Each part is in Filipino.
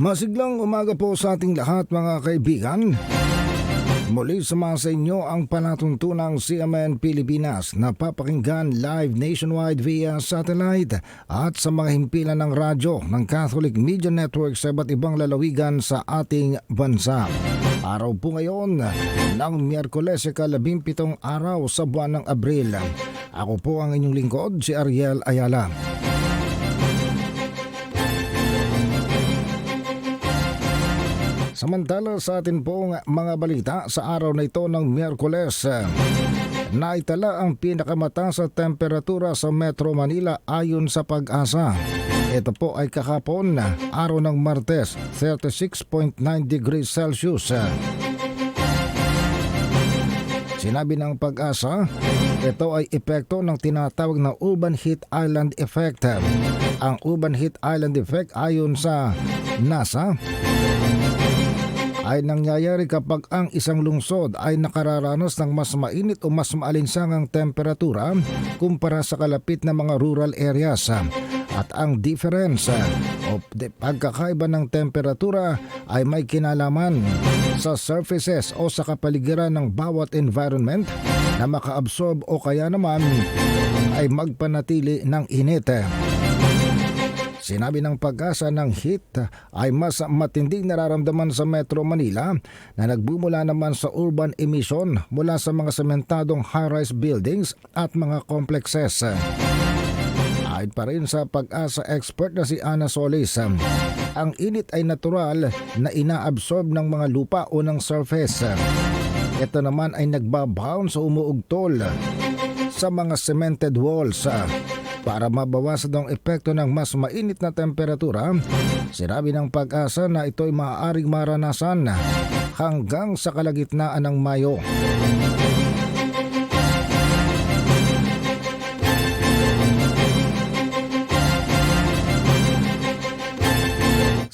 Masiglang umaga po sa ating lahat mga kaibigan. Muli sama sa inyo ang palatuntunang CMN Pilipinas na papakinggan live nationwide via satellite at sa mga himpilan ng radyo ng Catholic Media Network sa iba't ibang lalawigan sa ating bansa. Araw po ngayon ng Miyerkules ikalabimpitong araw sa buwan ng Abril. Ako po ang inyong lingkod si Ariel Ayala. Samantala sa atin pong mga balita sa araw na ito ng Miyerkules, naitala ang pinakamataas sa temperatura sa Metro Manila ayon sa pag-asa. Ito po ay kakapon, araw ng Martes, 36.9 degrees Celsius. Sinabi ng pag-asa, ito ay epekto ng tinatawag na Urban Heat Island Effect. Ang Urban Heat Island Effect ayon sa NASA ay nangyayari kapag ang isang lungsod ay nakararanas ng mas mainit o mas maalinsangang temperatura kumpara sa kalapit na mga rural areas. At ang difference o pagkakaiba ng temperatura ay may kinalaman sa surfaces o sa kapaligiran ng bawat environment na makaabsorb o kaya naman ay magpanatili ng init. Sinabi ng pag-asa ng heat ay mas matinding nararamdaman sa Metro Manila na nagbumula naman sa urban emission mula sa mga sementadong high-rise buildings at mga complexes. Ayon pa rin sa pag-asa expert na si Ana Solis, ang init ay natural na inaabsorb ng mga lupa o ng surface. Ito naman ay nagbabound sa umuugtol sa mga cemented walls para mabawasan ang epekto ng mas mainit na temperatura, sinabi ng pag-asa na ito ay maaaring maranasan hanggang sa kalagitnaan ng Mayo.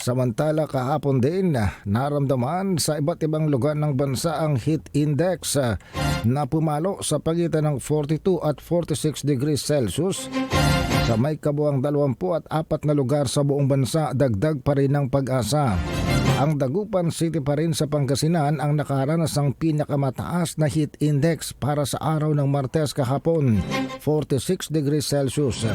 Samantala kahapon din naramdaman sa iba't ibang lugar ng bansa ang heat index ah, na pumalo sa pagitan ng 42 at 46 degrees Celsius. Sa may kabuang 20 at apat na lugar sa buong bansa dagdag pa rin ng pag-asa. Ang Dagupan City pa rin sa Pangasinan ang nakaranas ng pinakamataas na heat index para sa araw ng Martes kahapon, 46 degrees Celsius.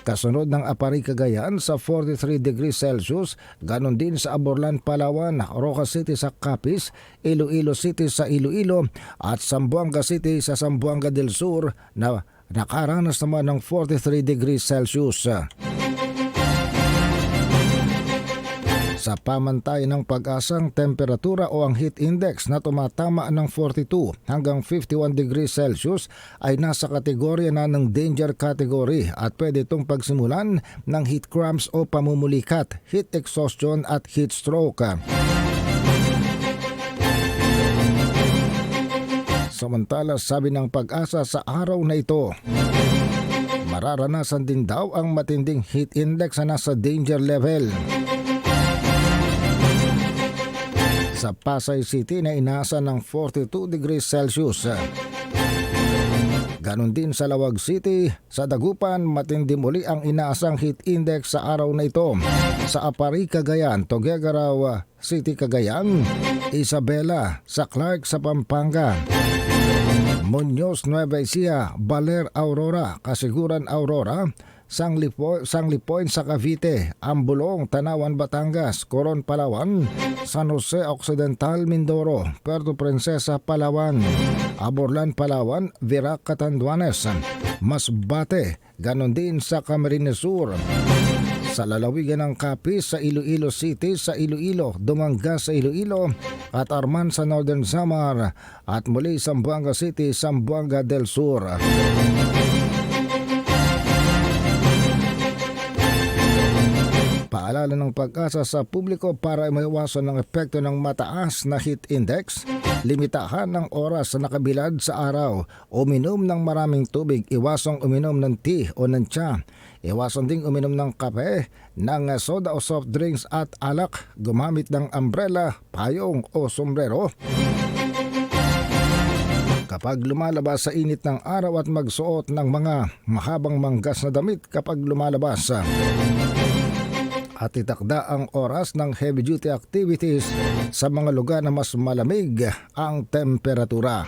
Kasunod ng Apari Cagayan sa 43 degrees Celsius, ganon din sa Aborlan, Palawan, Roca City sa Capiz, Iloilo City sa Iloilo at Zamboanga City sa Zamboanga del Sur na nakaranas naman ng 43 degrees Celsius. Sa pamantay ng pag-asang temperatura o ang heat index na tumatama ng 42 hanggang 51 degrees Celsius ay nasa kategorya na ng danger category at pwede itong pagsimulan ng heat cramps o pamumulikat, heat exhaustion at heat stroke. Samantala sabi ng pag-asa sa araw na ito, mararanasan din daw ang matinding heat index na nasa danger level. Sa Pasay City na inaasa ng 42 degrees Celsius. Ganon din sa Lawag City, sa Dagupan matindi muli ang inaasang heat index sa araw na ito. Sa Apari, Cagayan, Tuguegarao City, Cagayan, Isabela, sa Clark sa Pampanga. Muñoz, Nueva Ecija, Baler, Aurora, Kasiguran, Aurora, Sanglipo, Sanglipoy sa Cavite, Ambulong, Tanawan, Batangas, Coron, Palawan, San Jose Occidental, Mindoro, Puerto Princesa, Palawan, Aborlan, Palawan, Virac, Catanduanes, Masbate, ganon din sa Camarines Sur, sa lalawigan ng Capiz sa Iloilo City sa Iloilo, Dumanga sa Iloilo at Arman sa Northern Samar at muli Zamboanga City, Zamboanga del Sur. Paalala ng pag-asa sa publiko para maiwasan ng epekto ng mataas na heat index, limitahan ng oras na nakabilad sa araw, uminom ng maraming tubig, iwasang uminom ng tea o ng tsa, iwasan ding uminom ng kape, ng soda o soft drinks at alak, gumamit ng umbrella, payong o sombrero, kapag lumalabas sa init ng araw at magsuot ng mga mahabang manggas na damit kapag lumalabas. At itakda ang oras ng heavy duty activities sa mga lugar na mas malamig ang temperatura.